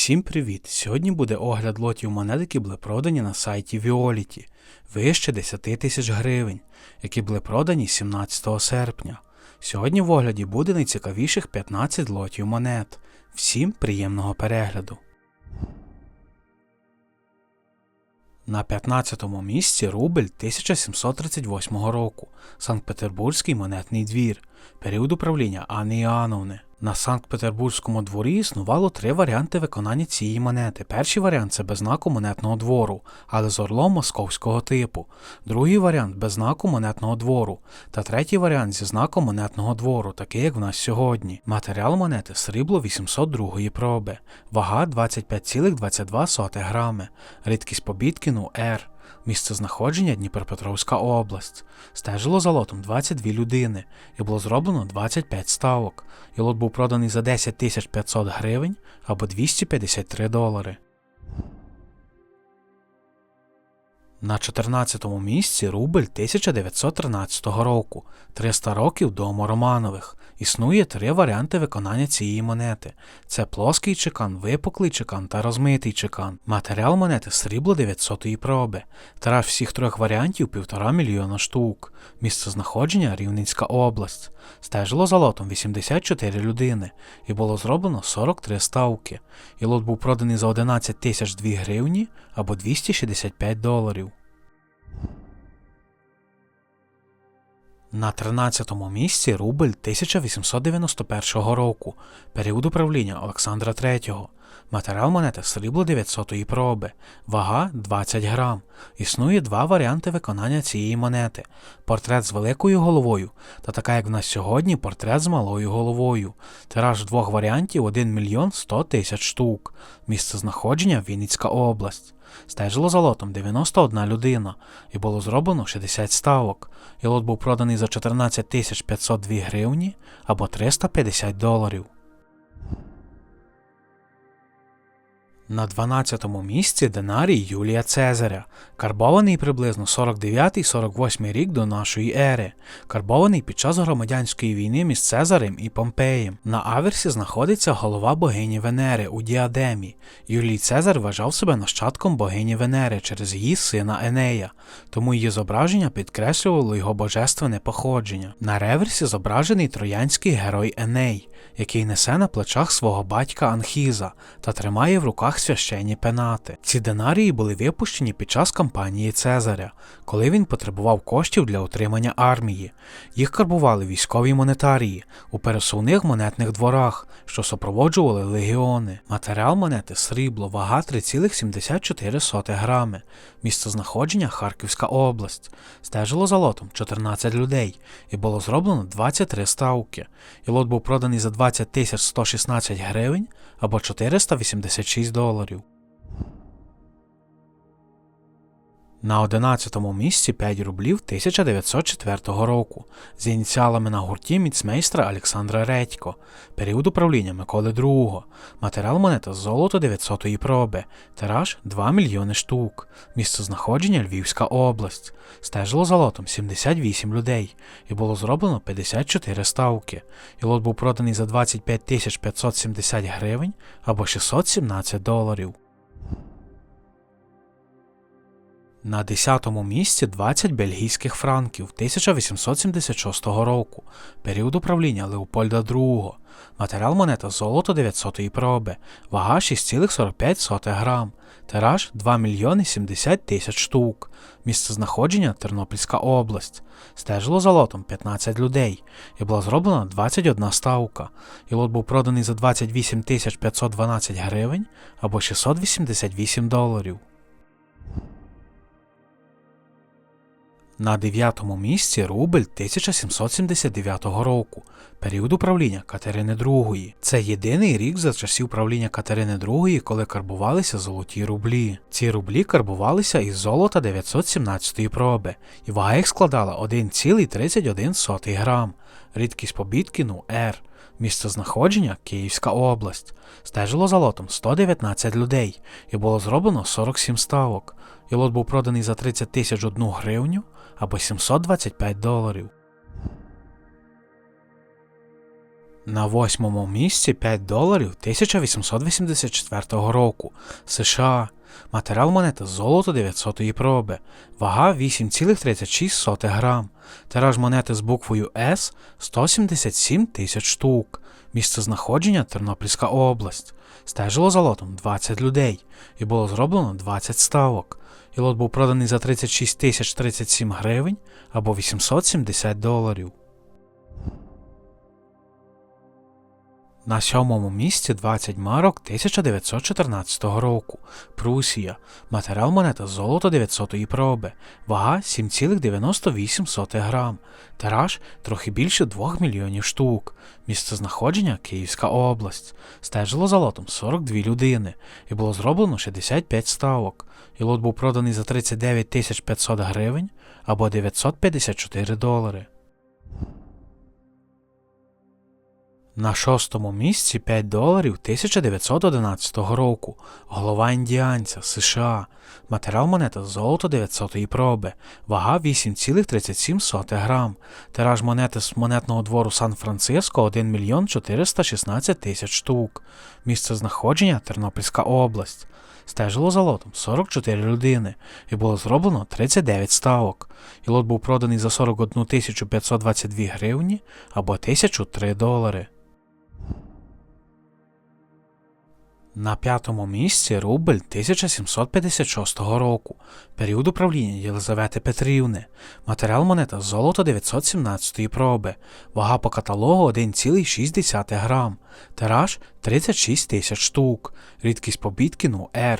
Всім привіт! Сьогодні буде огляд лотів монет, які були продані на сайті Violet, вище 10 тисяч гривень, які були продані 17 серпня. Сьогодні в огляді буде найцікавіших 15 лотів монет. Всім приємного перегляду! На 15-му місці рубль 1738 року, Санкт-Петербурзький монетний двір, період управління Анни Іоанновни. На Санкт-Петербурзькому дворі існувало три варіанти виконання цієї монети. Перший варіант це без знаку монетного двору, але з орлом московського типу. Другий варіант без знаку монетного двору. Та третій варіант зі знаком монетного двору, такий як в нас сьогодні. Матеріал монети срібло 802 проби, вага 25,22 грами, рідкість побіткіну R. Місце знаходження Дніпропетровська область. Стежило за лотом 22 людини і було зроблено 25 ставок. І лот був проданий за 10 500 гривень або 253 долари. На 14-му місці рубль 1913 року, 300 років дому Романових. Існує три варіанти виконання цієї монети: це плоский чекан, випуклий чекан та розмитий чекан. Матеріал монети срібло 900 проби. Тираж всіх трьох варіантів 1,5 мільйона штук. Місце знаходження Рівненська область. Стежило за лотом 84 людини і було зроблено 43 ставки. І лот був проданий за 11 тисяч 2 гривні або 265 доларів. На 13-му місці рубль 1891 року, період управління Олександра III. Матеріал монети срібло 900 проби, вага 20 грам. Існує два варіанти виконання цієї монети: портрет з великою головою та така, як в нас сьогодні, портрет з малою головою. Тираж двох варіантів 1 мільйон 100 тисяч штук. Місце знаходження Вінницька область. Стежило за лотом 91 людина і було зроблено 60 ставок. І лот був проданий за 14 502 гривні або 350 доларів. На 12-му місці динарій Юлія Цезаря, карбований приблизно 49-48 рік до нашої ери, карбований під час громадянської війни між Цезарем і Помпеєм. На аверсі знаходиться голова богині Венери у діадемі. Юлій Цезар вважав себе нащадком богині Венери через її сина Енея, тому її зображення підкреслювало його божественне походження. На реверсі зображений троянський герой Еней, який несе на плечах свого батька Анхіза та тримає в руках священні пенати. Ці динарії були випущені під час кампанії Цезаря, коли він потребував коштів для утримання армії. Їх карбували військові монетарії у пересувних монетних дворах, що супроводжували легіони. Матеріал монети срібло, вага 3,74 грами. Місце знаходження Харківська область. Стежило за лотом 14 людей і було зроблено 23 ставки. І лот був проданий за 20 тисяч 116 гривень або 486 доларів. dólar. На 11-му місці 5 рублів 1904 року. З ініціалами на гурті міцмейстра Олександра Редько, період управління Миколи II, матеріал монета золото 900-ї проби, тираж 2 мільйони штук, місце знаходження Львівська область, стежило за лотом 78 людей. І було зроблено 54 ставки, і лот був проданий за 25 570 гривень або 617 доларів. На 10-му місці 20 бельгійських франків 1876 року, період управління Леопольда II, матеріал монета золото 900 проби, вага 6,45 грам, тираж 2 мільйони 70 тисяч штук, місце знаходження Тернопільська область, стежило за лотом 15 людей. І була зроблена 21 ставка, і лот був проданий за 28 512 гривень або 688 доларів. На 9-му місці рубль 1779 року, період управління Катерини II. Це єдиний рік за часів правління Катерини II, коли карбувалися золоті рублі. Ці рублі карбувалися із золота 917 проби, і вага їх складала 1,31 грам, рідкість побіткіну R. Місце знаходження Київська область. Стежило за лотом 119 людей і було зроблено 47 ставок. І лот був проданий за 30 тисяч одну гривню або 725 доларів. На восьмому місці 5 доларів 1884 року. США. Матеріал монети золото 900 проби. Вага 8,36 грам. Тираж монети з буквою С 177 тисяч штук. Місце знаходження Тернопільська область. Стежило за лотом 20 людей і було зроблено 20 ставок. І лот був проданий за 36 тисяч 37 гривень або 870 доларів. На сьомому місці 20 марок 1914 року. Прусія. Матеріал монета золото 900-ї проби. Вага 7,98 грам. Тираж трохи більше 2 мільйонів штук. Місце знаходження Київська область. Стежило за лотом 42 людини і було зроблено 65 ставок. І лот був проданий за 39 500 гривень або 954 долари. На шостому місці 5 доларів 1911 року. Голова індіанця США. Матеріал монета золото 900-ї проби. Вага 8,37 грам. Тираж монети з монетного двору Сан-Франциско 1 мільйон 416 тисяч штук. Місце знаходження Тернопільська область. Стежило за лотом 44 людини і було зроблено 39 ставок. І лот був проданий за 41 522 гривні або 1003 долари. На п'ятому місці рубль 1756 року, період управління Єлизавети Петрівни, матеріал монета золото 917 проби, вага по каталогу 1,6 грам, тираж 36 тисяч штук, рідкість по Біткіну R,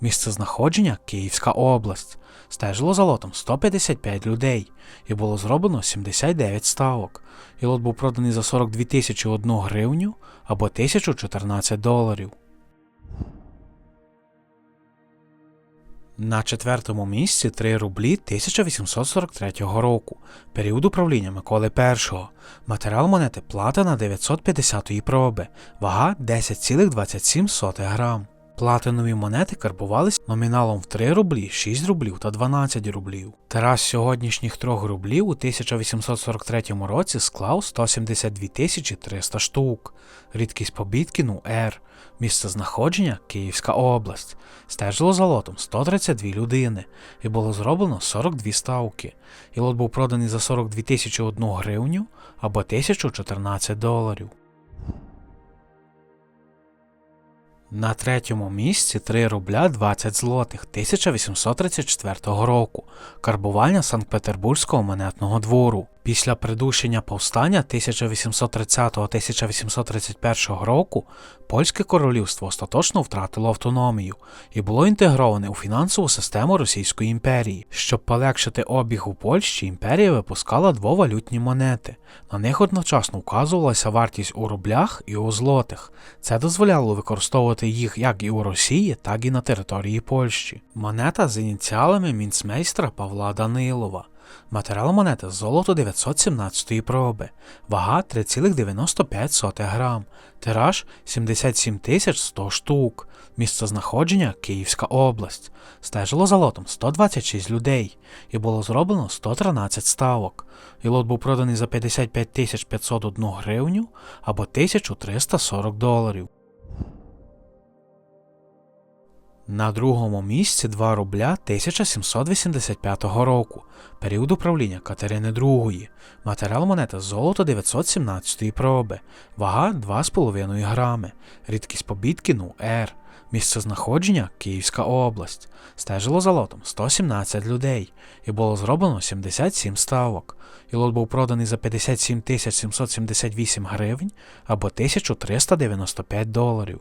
місце знаходження Київська область. Стежило за лотом 155 людей. І було зроблено 79 ставок. І лот був проданий за 42 тисячі 1 гривню або 1014 доларів. На четвертому місці 3 рублі 1843 року, період управління Миколи І. Матеріал монети плата на 950 проби, вага 10,27 грам. Платинові монети карбувались номіналом в 3 рублі, 6 рублів та 12 рублів. Тираж сьогоднішніх 3 рублів у 1843 році склав 172 300 штук. Рідкість по Біткіну R. Місце знаходження Київська область. Стежило за лотом 132 людини і було зроблено 42 ставки. І лот був проданий за 42 тисячі 1 гривню або 1014 доларів. На третьому місці 3 рубля 20 злотих 1834 року. Карбування Санкт-Петербурзького монетного двору. Після придушення повстання 1830-1831 року польське королівство остаточно втратило автономію і було інтегроване у фінансову систему Російської імперії. Щоб полегшити обіг у Польщі, імперія випускала двовалютні монети. На них одночасно вказувалася вартість у рублях і у злотих. Це дозволяло використовувати їх як і у Росії, так і на території Польщі. Монета з ініціалами мінцмейстра Павла Данилова. Матеріал монети золото 917 проби, вага 3,95 грам, тираж 77 100 штук, місце знаходження Київська область. Стежило за лотом 126 людей і було зроблено 113 ставок. І лот був проданий за 55 501 гривню або 1340 доларів. На другому місці 2 рубля 1785 року, період управління Катерини II, матеріал монети золото 917 проби, вага 2,5 грами, рідкість по Біткіну R, місце знаходження Київська область. Стежило за лотом 117 людей і було зроблено 77 ставок. І лот був проданий за 57 778 гривень або 1395 доларів.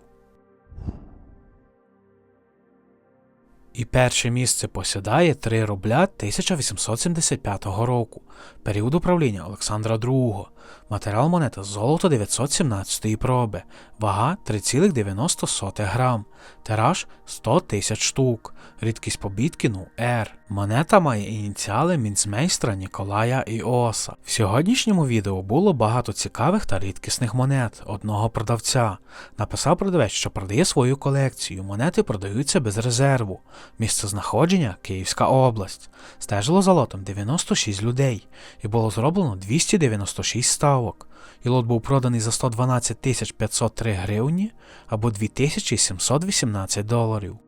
І перше місце посідає 3 рубля 1875 року, період управління Олександра II, матеріал монета золото 917 проби, вага 3,90 грам, тираж 100 тисяч штук, рідкість по Біткіну R, Монета має ініціали мінцмейстра Ніколая Іоса. В сьогоднішньому відео було багато цікавих та рідкісних монет одного продавця. Написав продавець, що продає свою колекцію. Монети продаються без резерву. Місце знаходження Київська область. Стежило за лотом 96 людей і було зроблено 296 ставок. І лот був проданий за 112 503 гривні або 2718 доларів.